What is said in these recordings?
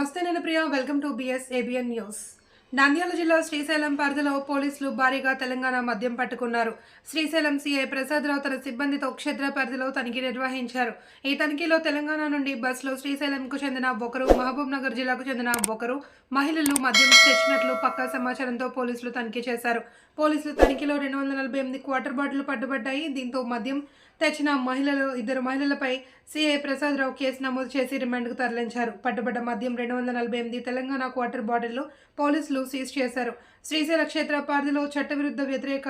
నమస్తే నేను Priya welcome to BS ABN news Nandyal జిల్లా శ్రీశైలం పరిధిలో పోలీసులు భారీగా తెలంగాణ మద్యం పట్టుకున్నారు. శ్రీశైలం సీఐ ప్రసాదరావు తన సిబ్బందితో క్షేత్ర పరిధిలో తనిఖీ నిర్వహించారు. ఈ తనిఖీలో తెలంగాణ నుండి బస్సులో శ్రీశైలంకు చెందిన ఒకరు మహబూబ్ నగర్ జిల్లాకు చెందిన ఒకరు మహిళలు మద్యం తెచ్చినట్లు పక్కా సమాచారంతో పోలీసులు తనిఖీ చేశారు. పోలీసులు తనిఖీలో రెండు వందల నలభై ఎనిమిది క్వార్టర్ బాటిల్ పట్టుబడ్డాయి. దీంతో మద్యం తెచ్చిన మహిళలు ఇద్దరు మహిళలపై సిఐ ప్రసాదరావు కేసు నమోదు చేసి రిమాండ్కు తరలించారు. పట్టుబడ్డ మద్యం రెండు వందల నలభై ఎనిమిది తెలంగాణ క్వార్టర్ బాటిల్లో పోలీసులు సీజ్ చేశారు. శ్రీశైల క్షేత్ర పరిధిలో చట్టవిరుద్ధ వ్యతిరేక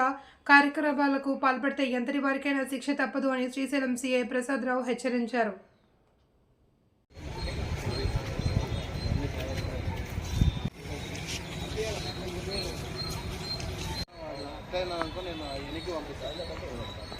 కార్యక్రమాలకు పాల్పడితే ఎంతటి వారికైనా శిక్ష తప్పదు అని శ్రీశైలం సిఐ ప్రసాదరావు హెచ్చరించారు. అనుకో నేను వెనక్కి పంపిస్తాను